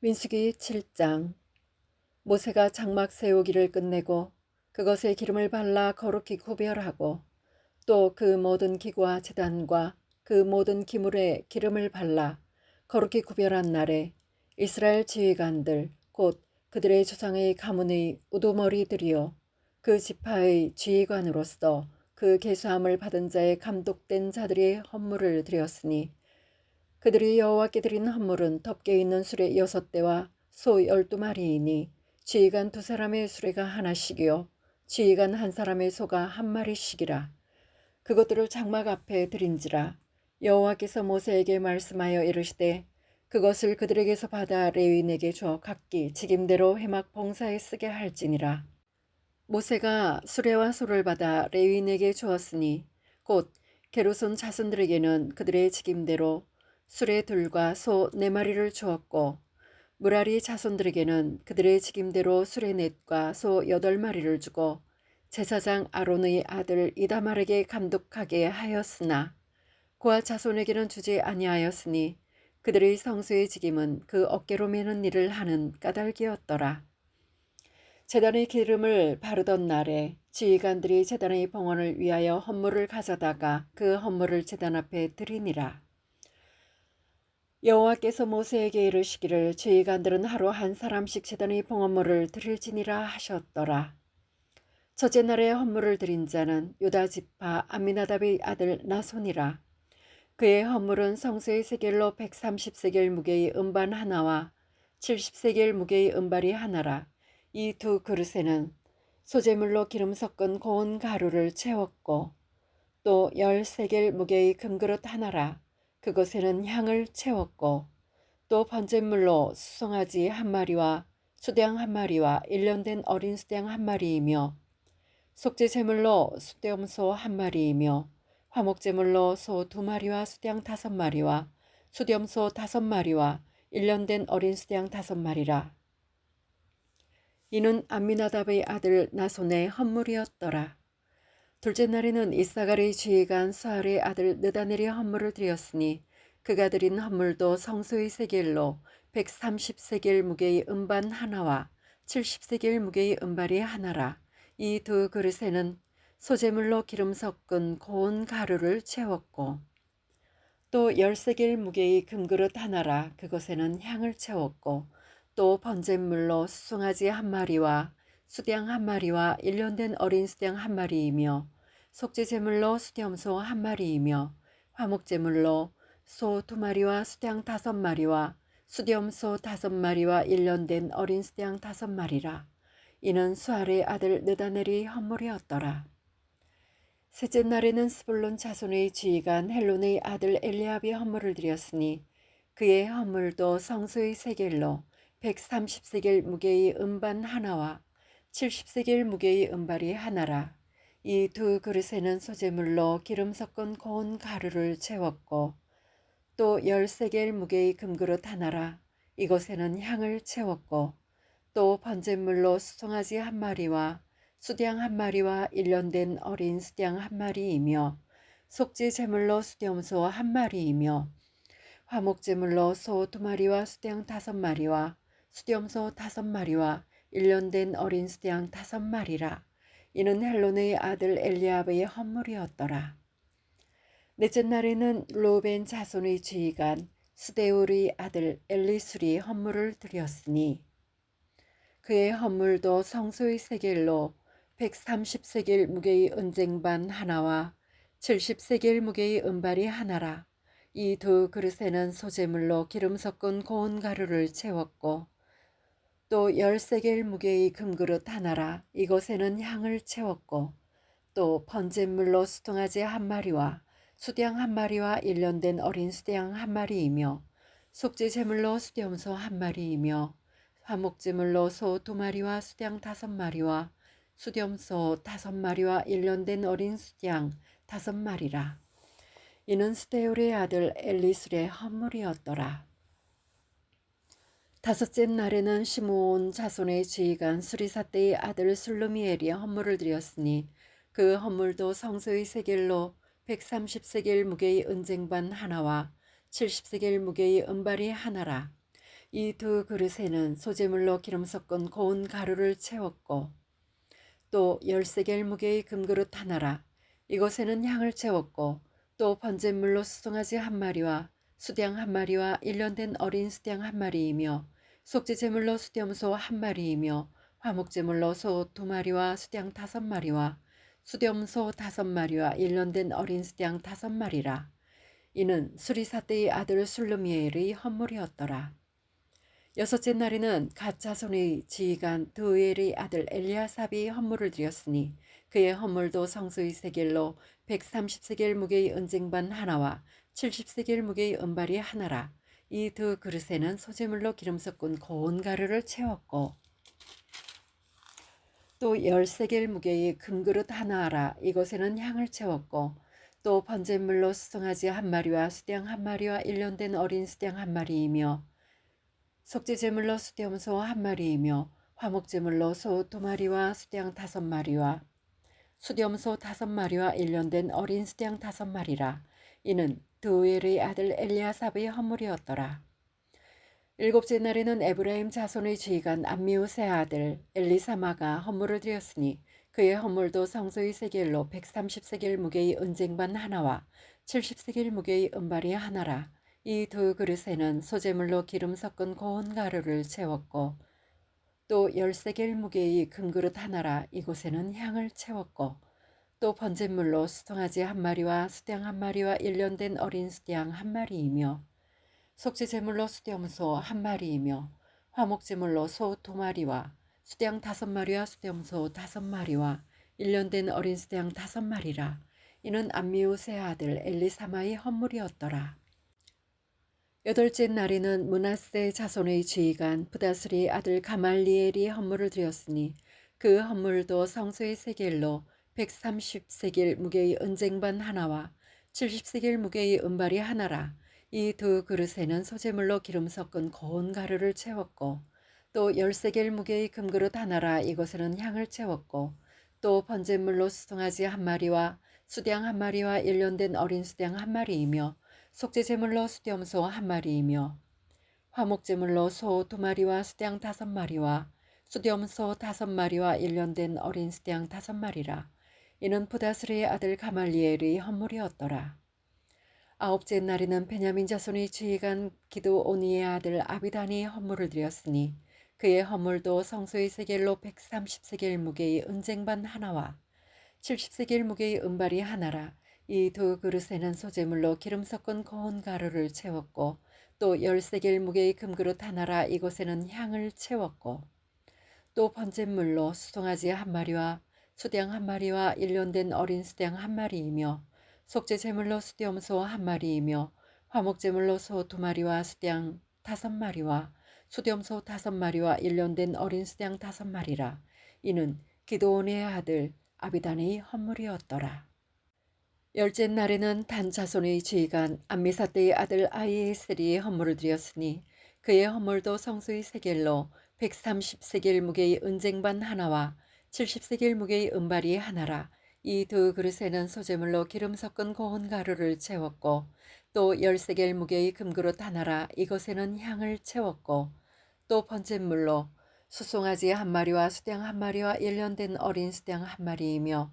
민수기 7장. 모세가 장막 세우기를 끝내고 그것에 기름을 발라 거룩히 구별하고 또 그 모든 기구와 제단과 그 모든 기물에 기름을 발라 거룩히 구별한 날에 이스라엘 지휘관들 곧 그들의 조상의 가문의 우두머리들이요 그 지파의 지휘관으로서 그 계수함을 받은 자의 감독된 자들의 헌물을 드렸으니 그들이 여호와께 드린 헌물은 덮개 있는 수레 여섯 대와 소 열두 마리이니 지휘관 두 사람의 수레가 하나씩이요. 지휘관 한 사람의 소가 한 마리씩이라. 그것들을 장막 앞에 드린지라. 여호와께서 모세에게 말씀하여 이르시되 그것을 그들에게서 받아 레위인에게 줘 각기 직임대로 회막 봉사에 쓰게 할지니라. 모세가 수레와 소를 받아 레위인에게 주었으니 곧 게르손 자손들에게는 그들의 직임대로 수레 둘과 소 네 마리를 주었고 무라리 자손들에게는 그들의 직임대로 수레 넷과 소 여덟 마리를 주고 제사장 아론의 아들 이다말에게 감독하게 하였으나 고아 자손에게는 주지 아니하였으니 그들의 성수의 직임은 그 어깨로 매는 일을 하는 까닭이었더라. 재단의 기름을 바르던 날에 지휘관들이 재단의 봉헌을 위하여 헌물을 가져다가 그 헌물을 재단 앞에 드리니라. 여호와께서 모세에게 이르시기를 지휘관들은 하루 한 사람씩 제단의 봉헌물을 드릴지니라 하셨더라. 첫째 날에 헌물을 드린 자는 유다 지파 아미나답의 아들 나손이라. 그의 헌물은 성수의 세겔로 130세겔 무게의 음반 하나와 70세겔 무게의 음발이 하나라. 이 두 그릇에는 소재물로 기름 섞은 고운 가루를 채웠고 또 10세겔 무게의 금그릇 하나라. 그것에는 향을 채웠고 또 번제물로 수송아지 한 마리와 수량 한 마리와 일년된 어린 수량 한 마리이며 속죄 제물로 수염소 한 마리이며 화목 제물로 소 두 마리와 수량 다섯 마리와 수염소 다섯 마리와 일년된 어린 수량 다섯 마리라. 이는 암미나답의 아들 나손의 헌물이었더라. 둘째 날에는 이사갈의 지휘관 수알의 아들 느다넬의 헌물을 드렸으니 그가 드린 헌물도 성소의 세겔로 130세겔 무게의 음반 하나와 70세겔 무게의 음발이 하나라. 이 두 그릇에는 소재물로 기름 섞은 고운 가루를 채웠고 또 10세겔 무게의 금그릇 하나라 그것에는 향을 채웠고 또 번제물로 수송아지 한 마리와 수량 한 마리와 일년된 어린 수량 한 마리이며 속죄 제물로 수염소 한 마리이며 화목 제물로 소 두 마리와 수량 다섯 마리와 수염소 다섯 마리와 일년된 어린 수량 다섯 마리라. 이는 수알의 아들 느다넬이 헌물이었더라. 셋째 날에는 스불론 자손의 지휘관 헬론의 아들 엘리압이 헌물을 드렸으니 그의 헌물도 성소의 세겔로 130세겔 무게의 음반 하나와 70세겔 무게의 음발이 하나라. 이 두 그릇에는 소재물로 기름 섞은 고운 가루를 채웠고 또 10세겔 무게의 금그릇 하나라. 이곳에는 향을 채웠고 또 번제물로 수송아지 한 마리와 수량 한 마리와 일년된 어린 수량 한 마리이며 속죄 제물로 수염소 한 마리이며 화목 제물로 소 두 마리와 수량 다섯 마리와 수염소 다섯 마리와 일년된 어린 수양 다섯 마리라. 이는 헬론의 아들 엘리압의 헌물이었더라. 넷째 날에는 로벤 자손의 지휘관 스데울의 아들 엘리술이 헌물을 드렸으니 그의 헌물도 성소의 세겔로 130세겔 무게의 은쟁반 하나와 70세겔 무게의 은발이 하나라. 이 두 그릇에는 소재물로 기름 섞은 고운 가루를 채웠고 또 열세겔 무게의 금그릇 하나라 이곳에는 향을 채웠고 또 번제물로 수통아지 한 마리와 수량 한 마리와 일년된 어린 수량 한 마리이며 속죄 제물로 수염소 한 마리이며 화목제물로 소 두 마리와 수량 다섯 마리와 수염소 다섯 마리와 일년된 어린 수량 다섯 마리라. 이는 스테울의 아들 엘리술의 헌물이었더라. 다섯째 날에는 시므온 자손의 지휘관 수리사떼의 아들 술루미엘이 헌물을 드렸으니 그 헌물도 성소의 세겔로 130세겔 무게의 은쟁반 하나와 70세겔 무게의 은발이 하나라. 이 두 그릇에는 소재물로 기름 섞은 고운 가루를 채웠고 또 열세 개일 무게의 금그릇 하나라 이곳에는 향을 채웠고 또 번제물로 수송아지 한 마리와 수양 한 마리와 일년된 어린 수양 한 마리이며 속죄제물로 수염소 한 마리이며 화목제물로 소 두 마리와 수양 다섯 마리와 수염소 다섯 마리와 일년된 어린 수양 다섯 마리라 이는 수리사대의 아들 술루미엘의 헌물이었더라. 여섯째 날에는 갓 자손의 지휘관 드우엘의 아들 엘리아삽이 헌물을 드렸으니 그의 헌물도 성수의 세겔로 130세겔 무게의 은쟁반 하나와 70세겔 무게의 은발이 하나라. 이 두 그릇에는 소재물로 기름 섞은 고운 가루를 채웠고 또 10세겔 무게의 금그릇 하나라. 이곳에는 향을 채웠고 또 번제물로 수송아지 한 마리와 수양 한 마리와 일년된 어린 수양 한 마리이며 속죄제물로 수염소 한 마리이며 화목제물로 소 두 마리와 수양 다섯 마리와 수염소 다섯 마리와 일년된 어린 수양 다섯 마리라 이는 드우엘의 아들 엘리아삽의 헌물이었더라. 일곱째 날에는 에브라임 자손의 지휘관 암미우스의 아들 엘리사마가 헌물을 드렸으니 그의 헌물도 성소의 세겔로 130세겔 무게의 은쟁반 하나와 70세겔 무게의 은발이 하나라. 이 두 그릇에는 소재물로 기름 섞은 고운 가루를 채웠고 또 열세겔 무게의 금그릇 하나라 이곳에는 향을 채웠고 또 번제물로 수송아지 한 마리와 수양 한 마리와 일년된 어린 수양 한 마리이며 속죄제물로 수염소 한 마리이며 화목제물로 소 두 마리와 수양 다섯 마리와 수염소 다섯 마리와 일년된 어린 수양 다섯 마리라 이는 암미우스의 아들 엘리사마의 헌물이었더라. 여덟째 날에는 문하세 자손의 지휘관 부다스리 아들 가말리엘이 헌물을 드렸으니 그 헌물도 성소의 세겔로 130세겔 무게의 은쟁반 하나와 70세겔 무게의 은발이 하나라. 이 두 그릇에는 소재물로 기름 섞은 고운 가루를 채웠고 또 10세겔 무게의 금그릇 하나라 이곳에는 향을 채웠고 또 번제물로 수송아지 한 마리와 수양 한 마리와 일년된 어린 수양 한 마리이며 속죄제물로 수염소 한 마리이며 화목제물로 소 두 마리와 수양 다섯 마리와 수염소 다섯 마리와 일년된 어린 수양 다섯 마리라. 이는 부다스리의 아들 가말리엘의 헌물이었더라. 아홉째 날에는 베냐민 자손의 지휘관 기도오니의 아들 아비단이 헌물을 드렸으니 그의 헌물도 성소의 세겔로 130세겔 무게의 은쟁반 하나와 70세겔 무게의 은발이 하나라. 이 두 그릇에는 소재물로 기름 섞은 고운 가루를 채웠고 또 열세겔 무게의 금그릇 하나라 이곳에는 향을 채웠고 또 번제물로 수송아지 한 마리와 수양 한 마리와 일년된 어린 수양 한 마리이며 속죄 제물로 수염소 한 마리이며 화목 제물로 소 두 마리와 수양 다섯 마리와 수염소 다섯 마리와 일년된 어린 수양 다섯 마리라 이는 기도온의 아들 아비단의 헌물이었더라. 열째 날에는 단 자손의 지휘관 암미사대의 아들 아이에셀이 헌물을 드렸으니 그의 헌물도 성수의 세겔로 130세겔 무게의 은쟁반 하나와 70세겔 무게의 은발이 하나라. 이 두 그릇에는 소재물로 기름 섞은 고운 가루를 채웠고 또 10세겔 무게의 금그릇 하나라. 이것에는 향을 채웠고 또 번제물로 수송아지 한 마리와 수양 한 마리와 일년된 어린 수양 한 마리이며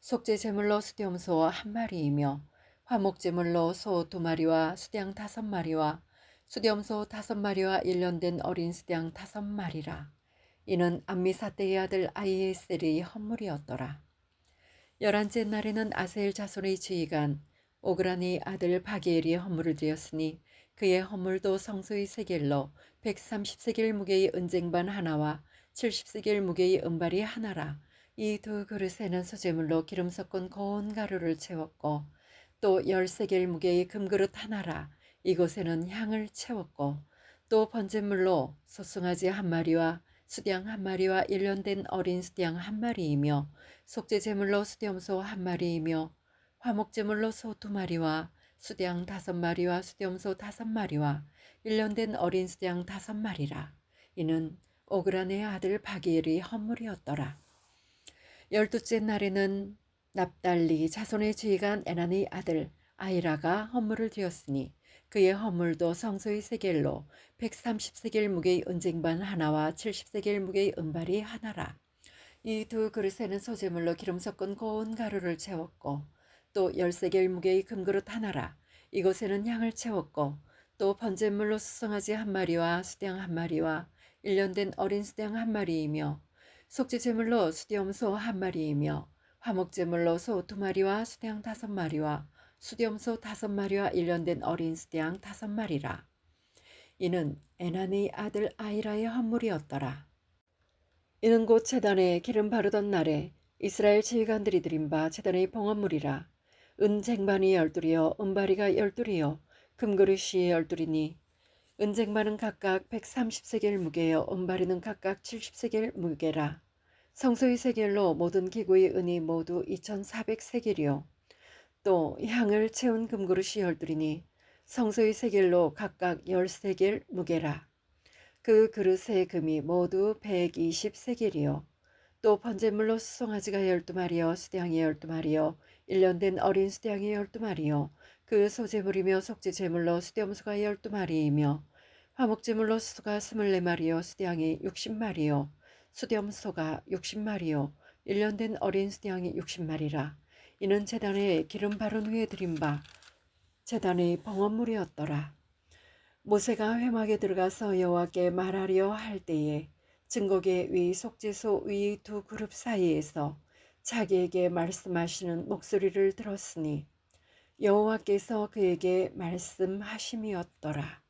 속죄 제물로 수염소 한 마리이며 화목 제물로 소 두 마리와 수양 다섯 마리와 수염소 다섯 마리와 일년된 어린 수양 다섯 마리라. 이는 암미사대의 아들 아이에셀의 헌물이었더라. 열한째 날에는 아셀 자손의 지휘관 오그라니 아들 바게엘이 헌물을 드렸으니 그의 헌물도 성소의 세겔로 130세겔 무게의 은쟁반 하나와 70세겔 무게의 은발이 하나라. 이 두 그릇에는 소재물로 기름 섞은 고운 가루를 채웠고 또 10세겔 무게의 금그릇 하나라. 이곳에는 향을 채웠고 또 번제물로 소송아지 한 마리와 수양 한 마리와 일년된 어린 수양 한 마리이며 속죄 제물로 수염소 한 마리이며 화목 제물로 소 두 마리와 수양 다섯 마리와 수염소 다섯 마리와 일년된 어린 수양 다섯 마리라. 이는 오그라네 아들 바기엘의 헌물이었더라. 열두째 날에는 납달리 자손의 지휘관 에나의 아들 아이라가 헌물을 드렸으니 그의 허물도 성소의 세겔로 130세겔 무게의 은쟁반 하나와 70세겔 무게의 은발이 하나라. 이 두 그릇에는 소재물로 기름 섞은 고운 가루를 채웠고 또 10세겔 무게의 금그릇 하나라. 이곳에는 향을 채웠고 또 번제물로 수송아지 한 마리와 수양 한 마리와 일년된 어린 수양 한 마리이며 속죄제물로 수염소 한 마리이며 화목제물로 소 두 마리와 수양 다섯 마리와 수염소 다섯 마리와 일년된 어린 수양 다섯 마리라. 이는 에난의 아들 아이라의 헌물이었더라. 이는 곧 제단에 기름 바르던 날에 이스라엘 지휘관들이 드린 바 제단의 봉헌물이라. 은쟁반이 열둘이요 은바리가 열둘이요 금그릇이 열둘이니 은쟁반은 각각 130세겔 무게요 은바리는 각각 70세겔 무게라. 성소의 세겔로 모든 기구의 은이 모두 2400세겔이요. 또 향을 채운 금그릇이 열둘이니 성소의 세겔로 각각 10세겔 무게라. 그 그릇의 금이 모두 120세겔이요. 또 번제물로 수송아지가 12마리요 수량이 12마리요 1년 된 어린 수량이 12마리요 그 소재물이며 속죄제물로 수염소가 12마리이며 화목제물로 수가 24마리요 수량이 60마리요 수염소가 60마리요 1년 된 어린 수량이 60마리라 이는 제단에 기름 바른 후에 드린 바 제단의 봉헌물이었더라 모세가 회막에 들어가서 여호와께 말하려 할 때에 증거계 위 속죄소 위 두 그룹 사이에서 자기에게 말씀하시는 목소리를 들었으니 여호와께서 그에게 말씀하심이었더라.